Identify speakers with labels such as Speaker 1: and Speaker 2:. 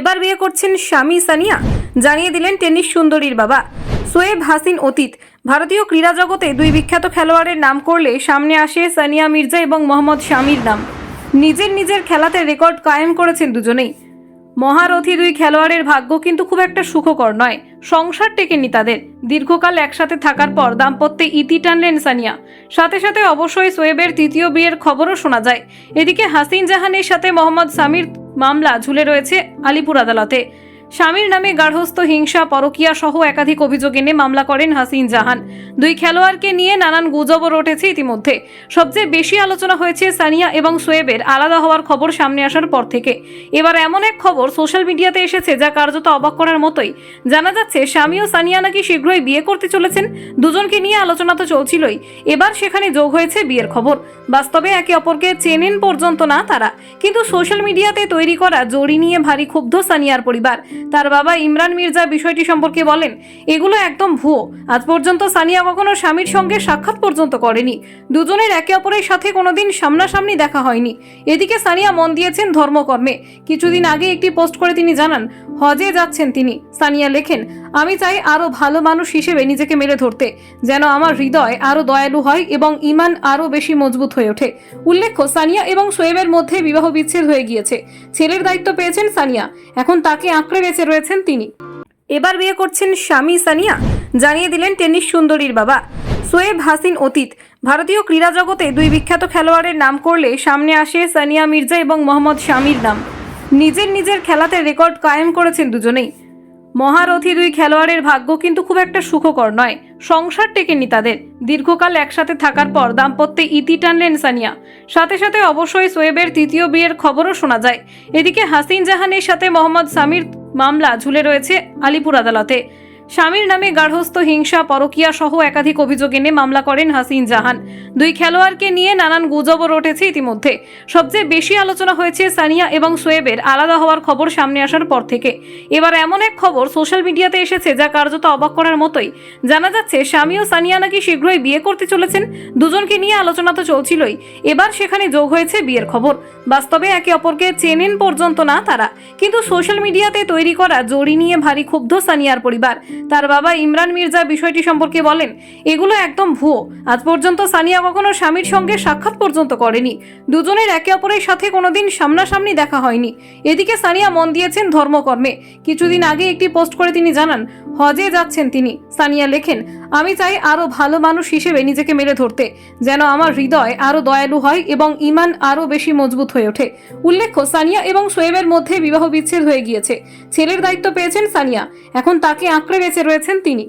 Speaker 1: এবার বিয়ে করছেন স্বামী সানিয়া। জানিয়ে দিলেন টেনিস সুন্দরীর বাবা। সোয়েব হাসিন অতীত। ভারতীয় ক্রীড়া জগতে দুই বিখ্যাত খেলোয়াড়ের নাম করলে সামনে আসে সানিয়া মির্জা এবং মোহাম্মদ শামির নাম। নিজের নিজের খেলাতে রেকর্ড কায়েম করেছেন দুজনেই। মহারথী দুই খেলোয়াড়ের ভাগ্য কিন্তু খুব একটা সুখকর নয়। সংসার টেকেনি তাদের। দীর্ঘকাল একসাথে থাকার পর দাম্পত্যে ইতি টানলেন সানিয়া। সাথে সাথে অবশ্যই সোয়েবের তৃতীয় বিয়ের খবরও শোনা যায়। এদিকে হাসিন জাহানের সাথে মোহাম্মদ সামির মামলা ঝুলে রয়েছে আলিপুর আদালতে। স্বামীর নামে গার্হস্থ হিংসা, পরকীয়া সহ একাধিক অভিযোগ এনে মামলা করেন হাসিন জাহান। দুই খেলোয়াড়কে নিয়ে নানান গুজবও রটেছে ইতিমধ্যে। সবচেয়ে বেশি আলোচনা হয়েছে সানিয়া এবং সোয়েবের আলাদা হওয়ার খবর সামনে আসার পর থেকে। এবার এমন এক খবর সোশ্যাল মিডিয়াতে এসেছে যা কার্যত অবাক করার মতোই। জানা যাচ্ছে, স্বামী ও সানিয়া নাকি শীঘ্রই বিয়ে করতে চলেছেন, দুজনকে নিয়ে আলোচনা তো চলছিলই। এবার সেখানে যোগ হয়েছে বিয়ের খবর। বাস্তবে একে অপরকে চেনেন পর্যন্ত না তারা। কিন্তু সোশ্যাল মিডিয়াতে তৈরি করা জড়ি নিয়ে ভারী ক্ষুব্ধ সানিয়ার পরিবার। তার বাবা ইমরান মির্জা বিষয়টি সম্পর্কে বলেন, এগুলো একদম ভুয়ো। আজ পর্যন্ত সানিয়া কখনো স্বামীর সঙ্গে সাক্ষাৎ পর্যন্ত করেনি। দুজনের একে অপরের সাথে কোনোদিন সামনাসামনি দেখা হয়নি। এদিকে সানিয়া মন দিয়েছেন ধর্মকর্মে। কিছুদিন আগে একটি পোস্ট করে তিনি জানান, হজে যাচ্ছেন তিনি। সানিয়া লেখেন, আমি চাই আরও ভালো মানুষ হিসেবে নিজেকে মেরে ধরতে, যেন আমার হৃদয় আরও দয়ালু হয় এবং ইমান আরও বেশি মজবুত হয়ে ওঠে। উল্লেখ্য, সানিয়া এবং সোয়েবের মধ্যে বিবাহ বিচ্ছেদ হয়ে গিয়েছে। ছেলের দায়িত্ব পেয়েছেন সানিয়া। এখন তাকে আঁকড়ে বেঁচে রয়েছেন তিনি। এবার বিয়ে করছেন স্বামী সানিয়া। জানিয়ে দিলেন টেনিস সুন্দরীর বাবা। সোয়েব হাসিন অতীত। ভারতীয় ক্রীড়া জগতে দুই বিখ্যাত খেলোয়াড়ের নাম করলে সামনে আসে সানিয়া মির্জা এবং মোহাম্মদ শামির নাম। নিজের নিজের খেলাতে রেকর্ড কায়েম করেছেন দুজনেই। মহারথী দুই খেলোয়াড়ের ভাগ্য কিন্তু খুব একটা সুখকর নয়। সংসার টেকেনি তাদের। দীর্ঘকাল একসাথে থাকার পর দাম্পত্যে ইতি টানলেন সানিয়া। সাথে সাথে অবশ্যই সোয়েবের তৃতীয় বিয়ের খবরও শোনা যায়। এদিকে হাসিন জাহানের সাথে মোহাম্মদ সামির মামলা ঝুলে রয়েছে আলিপুর আদালতে। স্বামীর নামে গার্হস্থ হিংসা, পরকীয়া সহ একাধিক অভিযোগ এনে মামলা করেন হাসিন জাহান। দুই খেলোয়াড়কে নিয়ে নানান গুজবও রটেছে ইতিমধ্যে। সবচেয়ে বেশি আলোচনা হয়েছে সানিয়া এবং সোয়েবের। আলাদা হওয়ার খবর সামনে আসার পর থেকে। এবার এমন এক খবর সোশ্যাল মিডিয়াতে এসেছে যা কার্যত অবাক করার মতোই। জানা যাচ্ছে, স্বামী ও সানিয়া নাকি শীঘ্রই বিয়ে করতে চলেছেন। দুজনকে নিয়ে আলোচনা তো চলছিলই। এবার সেখানে যোগ হয়েছে বিয়ের খবর। বাস্তবে একে অপরকে চেনেন পর্যন্ত না তারা। কিন্তু সোশ্যাল মিডিয়াতে তৈরি করা জড়ি নিয়ে ভারী ক্ষুব্ধ সানিয়ার পরিবার। তার বাবা ইমরান মির্জা বিষয়টি সম্পর্কে বলেন, এগুলো একদম ভুয়ো। আজ পর্যন্ত সানিয়া কখনো স্বামীর সঙ্গে সাক্ষাৎ পর্যন্ত করেনি। দুজনের একে অপরের সাথে কোনোদিন সামনাসামনি দেখা হয়নি। এদিকে সানিয়া মন দিয়েছেন ধর্মকর্মে। কিছুদিন আগে একটি পোস্ট করে তিনি জানান, হজে যাচ্ছেন তিনি। সানিয়া লেখেন, আমি চাই আরও ভালো মানুষ হিসেবে নিজেকে মেরে ধরতে, যেন আমার হৃদয় আরও দয়ালু হয় এবং ইমান আরও বেশি মজবুত হয়ে ওঠে। উল্লেখ্য, সানিয়া এবং সোয়েবের মধ্যে বিবাহ বিচ্ছেদ হয়ে গিয়েছে। ছেলের দায়িত্ব পেয়েছেন সানিয়া। এখন তাকে আঁকড়ে বেঁচে রয়েছেন তিনি।